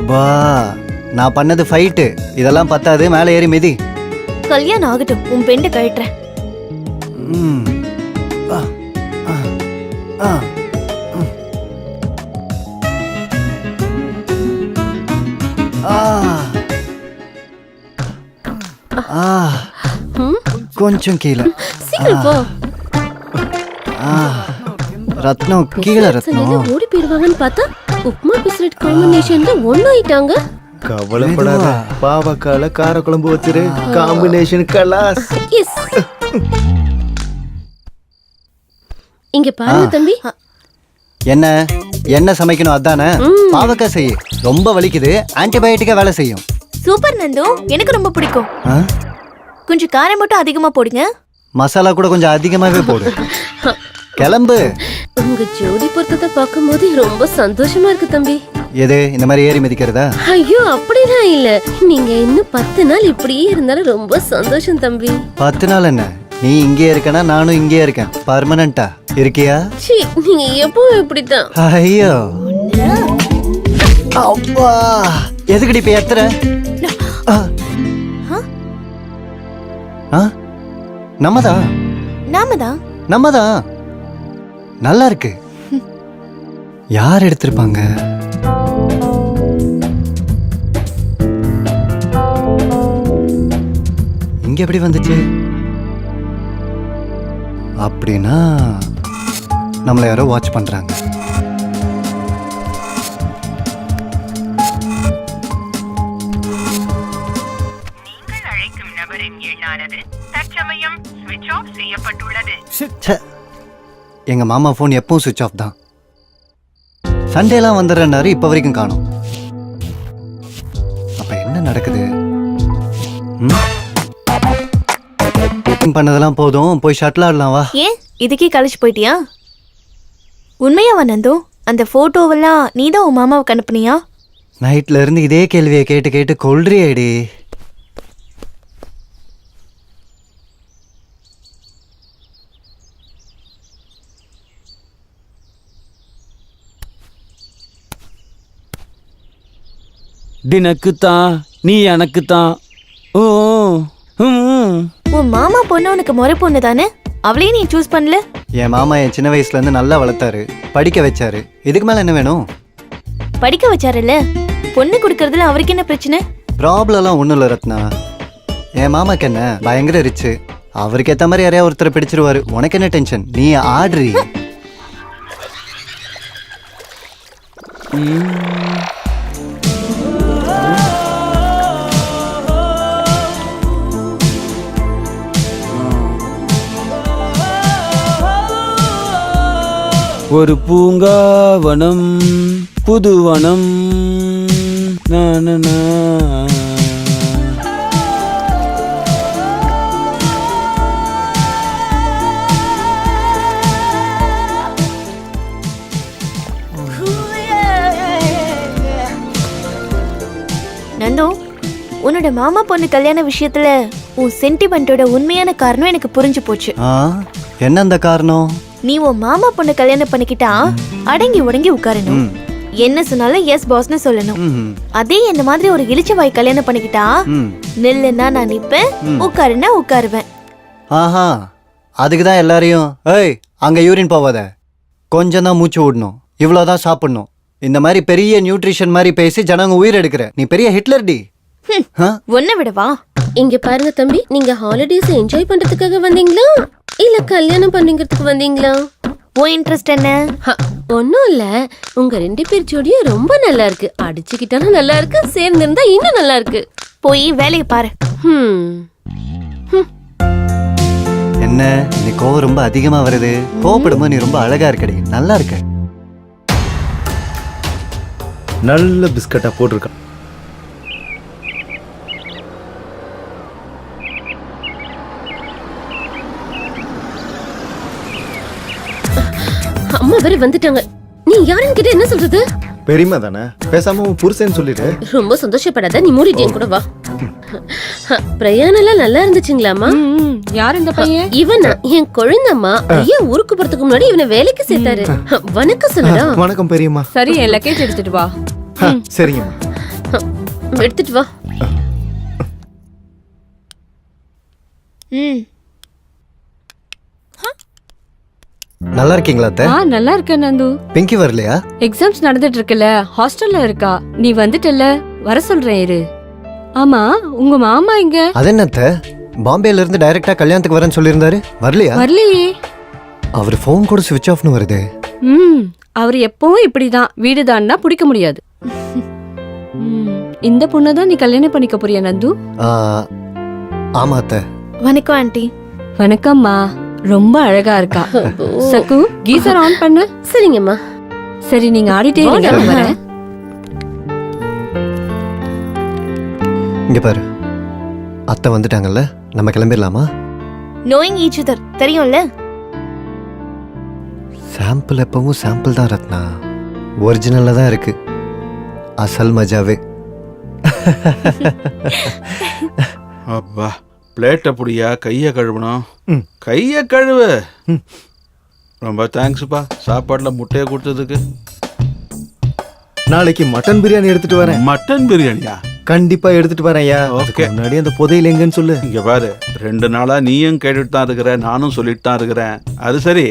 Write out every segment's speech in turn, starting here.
அப்பா நான் பண்ணது ஃபைட்டு இதெல்லாம் பத்தாது மேலே ஏறி மிதி கல்யாணம் ஆகட்டும் உன் பெண்டை கழட்டுறேன் ம். ஆ, ஆ, ஆ, ம். ஆ. ஆ. ம்? கொஞ்சம் கீழே சீக்கிரம் போ ஆ. ரத்னம் கீழே ரத்னம் ஓடி போயிருவாங்கன்னு பார்த்தா உப்மா பிஸ்கட் காம்பினேஷன்ல ஒண்ணு ஆயிட்டாங்க. கவலைப்படாத. பாவக்கால காரக்குழம்பு வச்சிரு. காம்பினேஷன் கலாஸ் எஸ் இங்க பாருங்க தம்பி. என்ன? என்ன சமைக்கணும்? அதானே? பாவக்காய் செய் ரொம்ப வலிக்குது. ஆன்டிபயோட்டிக்கா வேலை செய்யும். சூப்பர் நந்து. எனக்கு ரொம்ப பிடிக்கும்? கொஞ்சம் காரம் மட்டும் அதிகமா போடுங்க. மசாலா கூட கொஞ்சம் அதிகமாவே போடு. கிளம்பு. உங்க ஜோடி பொருத்தத்தை பார்க்கும்போது ரொம்ப சந்தோஷமா இருக்கு தம்பி. எது இந்த மாதிரி ஏறி மிதிக்கிறதா? ஐயோ அப்படிலாம் இல்ல. நீங்க இன்னும் பத்து நாள் இப்படியே இருந்தாலும் ரொம்ப சந்தோஷம் தம்பி. பத்து நாள் என்ன? நீ இங்கே இருக்கனா நானும் இங்கே இருக்கேன். பர்மனண்டா இருக்கியா? சீ நீங்க எப்பவும் இப்படித்தான். ஐயோ. அப்பா. எதுக்குடி இப்ப எத்துற ஆ. ஆ? நம்மதா? நாம தான் நம்மதா? நல்லா இருக்கு யார் எடுத்திருப்பாங்க? இங்க எப்படி வந்துச்சு? அப்படின்னா நம்மளை யாரோ வாட்ச் பண்றாங்க. எங்க மாமா ஃபோன் எப்பவும் சுவிட்ச் ஆஃப் தான். சண்டேலாம் வந்துடுறேன்னாரு இப்போ வரைக்கும் காணோம். அப்ப என்ன நடக்குது? பண்ணதெல்லாம் போதும் போய் ஷட்டில் ஆடலாம் வா. ஏன்? இதுக்கே கழிச்சு போயிட்டியா? உண்மையாவா நந்து? அந்த போட்டோவெல்லாம் நீ தான் உன் மாமாவுக்கு அனுப்புனியா? நைட்ல இருந்து இதே கேள்வியை கேட்டு கேட்டு கொள்றியேடி. தினக்கு தான் நீ எனக்கு தான் ஓ ம். உன் மாமா பொண்ணு உனக்கு முறை பொண்ணு தானே அவளையும் நீ சூஸ் பண்ணல? என் மாமா என் சின்ன வயசுல இருந்து நல்லா வளர்த்தாரு. படிக்க வச்சாரு. இதுக்கு மேல என்ன வேணும்? படிக்க வச்சாருல்ல? பொண்ணு கொடுக்கறதுல அவருக்கு என்ன பிரச்சனை? ப்ராப்ளம்லாம் ஒன்றும் இல்லை ரத்னா. என் மாமாக்கு என்ன? பயங்கர ரிச்சு அவருக்கு ஏற்ற மாதிரி யாரையா ஒருத்தரை பிடிச்சிருவாரு. உனக்கு என்ன டென்ஷன் நீ ஆடுறி ஒரு பூங்காவனம் புதுவனம். நா, நா, நா. நந்து உன்னோட மாமா பொண்ணு கல்யாண விஷயத்துல உன் சென்டிமெண்டோட உண்மையான காரணம் எனக்கு புரிஞ்சு போச்சு. ஆ? என்ன அந்த காரணம்? நீ உன் மாமா பொண்ணு கல்யாணம் பண்ணிக்கிட்டா அடங்கி உடங்கி உட்காரணும். என்ன சொன்னாலும் எஸ் பாஸ்னு சொல்லணும். அதே என்ன மாதிரி ஒரு இளிச்சவாய் கல்யாணம் பண்ணிக்கிட்டா நில்லுன்னா நான் நிப்பேன் உட்காருன்னா உட்காருவேன். ஆஹா அதுக்கு தான் எல்லாரையும் ஏய் அங்கே யூரின் போவாத. கொஞ்சம் தான் மூச்சு விடணும். இவ்வளோதான் சாப்பிடணும். இந்த மாதிரி பெரிய நியூட்ரிஷன் மாதிரி பேசி ஜனங்க உயிர் எடுக்கிற. நீ பெரிய ஹிட்லர் டி. ஆ? ஒன்ன விடவா? இங்க பாருங்க தம்பி நீங்க ஹாலிடேஸ் என்ஜாய் பண்றதுக்காக வந்தீங்களா? இல்ல கல்யாணம் பண்ணிக்கிறதுக்கு வந்தீங்களா? உன் இன்ட்ரெஸ்ட் என்ன? ஹ, ஒண்ணும் இல்ல. உங்க ரெண்டு பேர் ஜோடியும் ரொம்ப நல்லா இருக்கு. அடிச்சுக்கிட்டாலும் நல்லா இருக்கு சேர்ந்து இருந்தா இன்னும் நல்லா இருக்கு. போய் வேலையை பாரு. ஹம். என்ன இன்னைக்கு கோவம் ரொம்ப அதிகமா வருது. கோவப்படும்போது நீ ரொம்ப அழகா இருக்கடி. நல்லா இருக்க. நல்ல பிஸ்கட்டா போட்டிருக்கான். அம்மா வேற வந்துட்டாங்க. நீ யாருன்னு கிட்ட என்ன சொல்றது? பெரியமா தானே? பேசாம உன் புருஷன் சொல்லிட்டு ரொம்ப சந்தோஷப்படாத நீ மூடிட்டு என் கூட வா. பிரயாணம் எல்லாம் நல்லா இருந்துச்சுங்களாமா யார் இந்த பையன்? இவனா? என் குழந்தம்மா. ஐயா ஊருக்கு போறதுக்கு முன்னாடி இவனை வேலைக்கு சேர்த்தாரு. வணக்கம் சொல்லுடா வணக்கம் பெரியம்மா. சரி என் லக்கேஜ் எடுத்துட்டு வா. சரிங்கம்மா. எடுத்துட்டு வா. ம். நல்லா இருக்கீங்களா அத்தை? ஆ நல்லா இருக்க நந்து. பிங்கி வரலையா? எக்ஸாம்ஸ் நடந்துட்டு இருக்குல்ல ஹாஸ்டல்ல இருக்கா? நீ வந்துட்டல வர சொல்றேன் இரு. ஆமா உங்க மாமா இங்க அது என்ன அத்தை? பாம்பேல இருந்து டைரக்டா கல்யாணத்துக்கு வரேன்னு சொல்லியிருந்தாரு. வரலையா? வரலையே. அவர் ஃபோன் கூட சுவிட்ச் ஆஃப்னு வருது. ம் அவர் எப்பவும் இப்படிதான். வீடு தான்னா பிடிக்க முடியாது. ம், இந்த பொண்ணை தான் நீ கல்யாணம் பண்ணிக்க போறியா நந்து? ஆ, ஆமா அத்தை. வணக்கம் ஆண்டி. வணக்கம்மா. ரொம்ப அழகா இருக்கா. சக்கு கீசர் ஆன் பண்ணு. சரிங்கம்மா. சரி நீங்க ஆடிட்டே இருங்க. நான் வரேன் இங்க பாரு. அத்தை வந்துட்டாங்கல்ல நம்ம கிளம்பிடலாமா நோயிங் ஈச் அதர் தெரியும்ல? சாம்பிள் எப்பவும் சாம்பிள் தான் ரத்னா. ஒரிஜினல்ல தான் இருக்கு. அசல் மஜாவே. அப்பா. பிளேட்டை புடியா கையை கழுவணும். கையை கழுவு. ரொம்ப தேங்க்ஸ்ப்பா சாப்பாட்டில் முட்டையை கொடுத்ததுக்கு. நாளைக்கு மட்டன் பிரியாணி எடுத்துட்டு வரேன். மட்டன் பிரியாணியா கண்டிப்பா எடுத்துட்டு வரேன் ஐயா. Okay. முன்னாடி அந்த புதையில எங்கன்னு சொல்லு. இங்க பாரு ரெண்டு நாளா நீயும் கேட்டுட்டு தான் இருக்கிற நானும் சொல்லிட்டு தான் இருக்கிறேன். அது சரி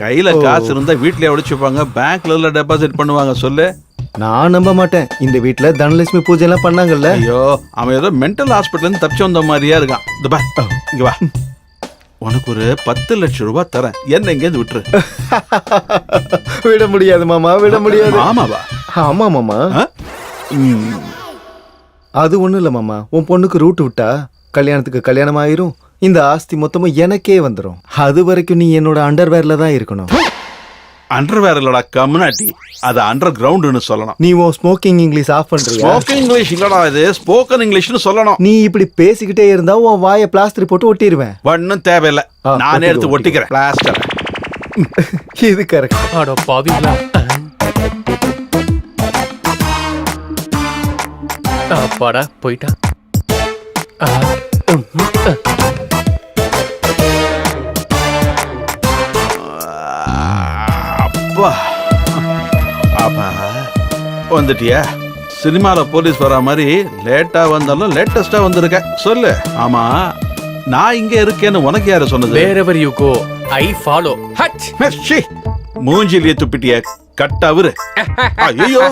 கையில காசு இருந்தா வீட்லயே ஒழிச்சுப்பாங்க பேங்க்ல டெபாசிட் பண்ணுவாங்க சொல்லு. நான் நம்ப மாட்டேன். இந்த வீட்ல தனலட்சுமி பூஜை எல்லாம் பண்ணாங்கல்ல. ஐயோ அவன் ஏதோ மென்டல் ஹாஸ்பிட்டல் இருந்து தப்பிச்சு வந்த மாதிரியா இருக்கான். இந்த பா இங்க வா. உனக்கு ஒரு பத்து லட்சம் ரூபாய் தரேன். என்ன எங்கேருந்து விட்டுரு. விட முடியாது மாமா விட முடியாது. ஆமாவா ஆமா மாமா. அது ஒண்ணும் இல்ல மாமா. உன் பொண்ணுக்கு ரூட் விட்டா கல்யாணத்துக்கு கல்யாணம் ஆயிரும் இந்த ஆஸ்தி மொத்தமும் எனக்கே வந்துரும். அது வரைக்கும் நீ என்னோட அண்டர்வேர்ல தான் இருக்கணும். அண்டர்வேர் இல்லடா கம்னாட்டி அது அண்டர் கிரவுண்டுன்னு சொல்லணும். நீ உன் ஸ்மோக்கிங் இங்கிலீஷ் ஆஃப் பண்றியா? ஸ்போக்கன் இங்கிலீஷ் இல்லடா இது. ஸ்போக்கன் இங்கிலீஷ்னு சொல்லணும். நீ இப்படி பேசிக்கிட்டே இருந்தா உன் வாயை பிளாஸ்டர் போட்டு ஒட்டிடுவேன் ஒன்னும் தேவையில்லை. ஆ, நானே எடுத்து ஒட்டிக்கிறேன். பிளாஸ்டர் இது கரெக்ட் அட பாவிங்களா அப்பாடா போயிட்டா. ஆ, ம், ம். அப்பா அப்பா வந்துட்டியா? சினிமால போலீஸ் வர மாதிரி லேட்டா வந்தாலும் லேட்டஸ்டா வந்திருக்க. சொல்லு. ஆமா நான் இங்க இருக்கேன்னு உனக்கு யாரு சொன்னது? Wherever you go I follow hut ச்சீ, மூஞ்சிலேயே துப்பிட்டிய கட் அவரு ஐயோ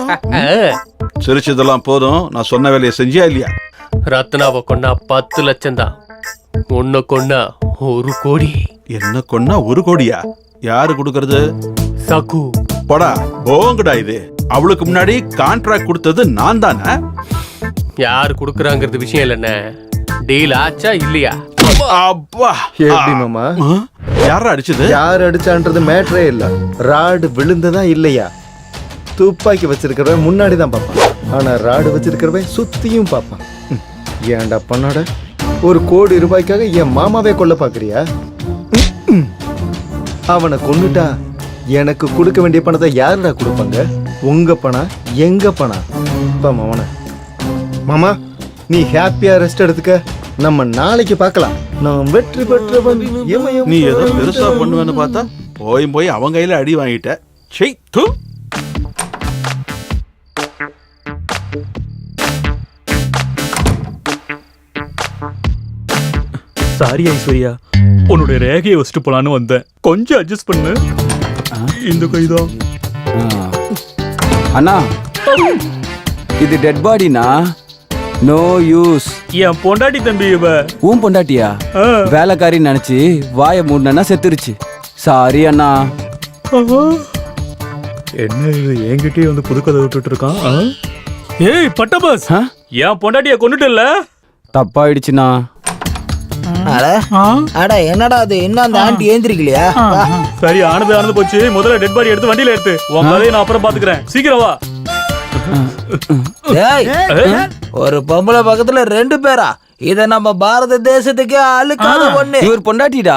சிரிச்சதெல்லாம் போதும். நான் சொன்ன வேலையை செஞ்சியா இல்லையா? ரத்னாவை கொண்டா பத்து லட்சம் தான். உன்னை கொண்டா ஒரு கோடி. என்ன கொன்னா ஒரு கோடியா? யாரு கொடுக்கறது? சகு போடா போங்கடா இது. அவளுக்கு முன்னாடி கான்ட்ராக்ட் கொடுத்தது நான் தானே? யார் குடுக்கறாங்கிறது விஷயம் இல்லைண்ணே. டீல் ஆச்சா இல்லையா? அப்பா. எப்படி மாமா? யாரா அடிச்சது? யார் அடிச்சான்றது மேட்ரே இல்ல. ராடு விழுந்ததா இல்லையா? துப்பாக்கி வச்சிருக்கிறவன் முன்னாடி தான் பார்ப்பான். ஆனா ராடு வச்சிருக்கிறவன் சுத்தியும் பார்ப்பான். ஏன்டா பண்ணாட? ஒரு கோடி ரூபாய்க்காக என் மாமாவே கொல்ல பாக்குறியா. அவனை கொன்னுட்டா எனக்கு கொடுக்க வேண்டிய பணத்தை யாருடா கொடுப்பாங்க? உங்க பணம் எங்க பணம் பா மாமன மாமா நீ ஹாப்பியா ரெஸ்ட் எடுத்துக்க. நம்ம நாளைக்கு பார்க்கலாம். நான் வெற்றி பெற்றவன் நீ ஏதோ பெருசா பண்ணுவேன்னு பார்த்தா போய் போய் அவன் கையில அடி வாங்கிட்ட. செய் தூ. சாரி ஐஸ்வர்யா உன்னோட ரேகையை வச்சுட்டு போலான்னு வந்தேன். கொஞ்சம் அட்ஜஸ்ட் பண்ணு. இந்த கைதான் ஆ. அண்ணா இது டெட் பாடினா நோ யூஸ் என் பொண்டாட்டி தம்பி இவ. ஊன் பொண்டாட்டியா? ஆ. வேலைக்காரின்னு நினைச்சு வாயை மூடனா செத்துருச்சு. சாரி அண்ணா. என்ன இது? என்கிட்டயே வந்து புது கதை விட்டுட்டு இருக்கான் ஆ? ஏய் பட்டபாஸ். ஆ? என் பொண்டாட்டிய கொண்டுட்டல தப்பாயிடுச்சுண்ணா. அட அட என்னடா அது? இன்னும் அந்த ஆண்டி ஏந்திரிக்கலையா? சரி ஆனது ஆனது போச்சு. முதல்ல டெட் பாடி எடுத்து வண்டியில எடுத்து. உன் நான் அப்புறம் பாத்துக்கிறேன். சீக்கிரம் வா. ஒரு பொம்பளை பக்கத்துல ரெண்டு பேரா? இத நம்ம பாரத தேசத்துக்கே அழுக்காத ஒண்ணு இவர் பொண்டாட்டிடா?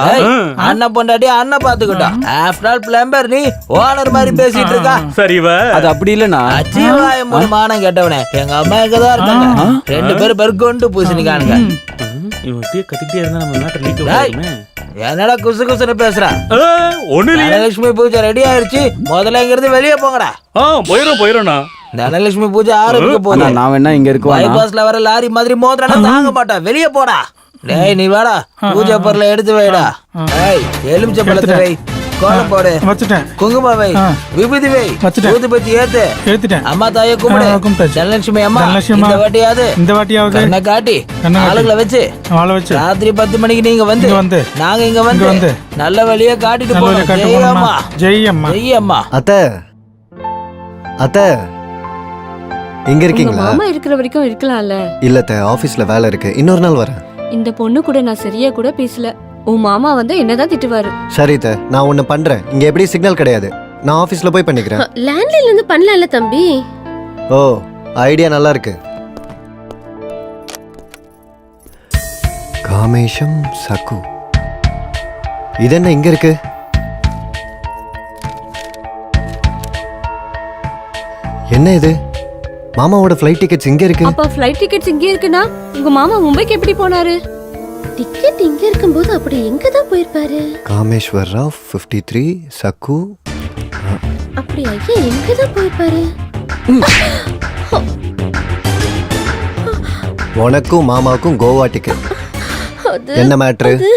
அண்ணன் பொண்டாட்டி அண்ணன் பாத்துக்கிட்டான் ஆஃப்டர் ஆல் பிளம்பர் நீ ஓனர் மாதிரி பேசிட்டு இருக்கா சரி அது அப்படி இல்லண்ணா. அச்சிவாய மூணு மானம் கேட்டவனே. எங்க அம்மா எங்கதான் இருக்காங்க. ரெண்டு பேரும் பெருக்கொண்டு பூசணிக்கானுங்க இருந்தா. என்னடா குசு குசுன்னு பேசுற? ஒண்ணு தனலட்சுமி பூஜை ரெடி ஆயிருச்சு. முதல்ல இங்கிருந்து வெளியே போங்கடா. போயிடும் போயிடும்ண்ணா தனலட்சுமி பூஜை ஆரம்பிக்க போகுது. நான் வேணா இங்க இருக்குவானா பைபாஸ்ல வர லாரி மாதிரி மோதிரா தாங்க மாட்டா. வெளிய போடா. டேய் நீ வாடா. பூஜை பொருளை எடுத்து வைடா. ஏய் எலுமிச்சை பழத்தை வை. கோலம் போடு. வச்சுட்டேன். குங்குமம் வை. விபூதி வை. வச்சுட்டேன். ஊதுபத்தி ஏத்து. ஏத்திட்டேன் அம்மா தாயை கும்பிடு. கும்பிட்டாச்சு. தனலட்சுமி அம்மா. இந்த வாட்டியாவது. இந்த வாட்டியாவது. கண்ணை காட்டி. ஆளுங்களை வச்சு. வச்சு. ராத்திரி பத்து மணிக்கு நீங்க வந்து. இங்க வந்து. நாங்க இங்க வந்து. வந்து. நல்ல வழியா காட்டிட்டு போறோம் ஜெய்? அம்மா ஜெய் அம்மா. ஜெய் அம்மா அத்தை. அத்தை. இங்க உங்க இருக்கீங்களா மாமா இருக்கிற வரைக்கும் இருக்கலாம்ல. இல்ல அத்தை ஆபீஸ்ல வேலை இருக்கு. இன்னொரு நாள் வரேன். இந்த பொண்ணு கூட நான் சரியா கூட பேசல. உன் மாமா வந்து என்னதான் திட்டுவாரு. சரி அத்தை நான் ஒன்னு பண்றேன். இங்க எப்படி சிக்னல் கிடையாது. நான் ஆபீஸ்ல போய் பண்ணிக்கிறேன். லேண்ட்லைன்ல இருந்து பண்ணலாம்ல தம்பி? ஓ ஐடியா நல்லா இருக்கு. காமேஷம் சகு இது என்ன இங்க இருக்கு? என்ன இது? மாமாவோட ஃப்ளைட் டிக்கெட்ஸ் இங்க இருக்கு. அப்ப ஃப்ளைட் டிக்கெட்ஸ் இங்கே இருக்குன்னா உங்க மாமா மும்பைக்கு எப்படி போனாரு? டிக்கெட் இங்க இருக்கும்போது அப்படி எங்க தான் போயிருப்பாரு? காமேஸ்வர் ராவ் ஃபிஃப்டி த்ரீ சக்கு. அப்படி ஐயா எங்க தான் போயிருப்பாரு? உனக்கும் மாமாவுக்கும் கோவா டிக்கெட் என்ன மேட்ரு அது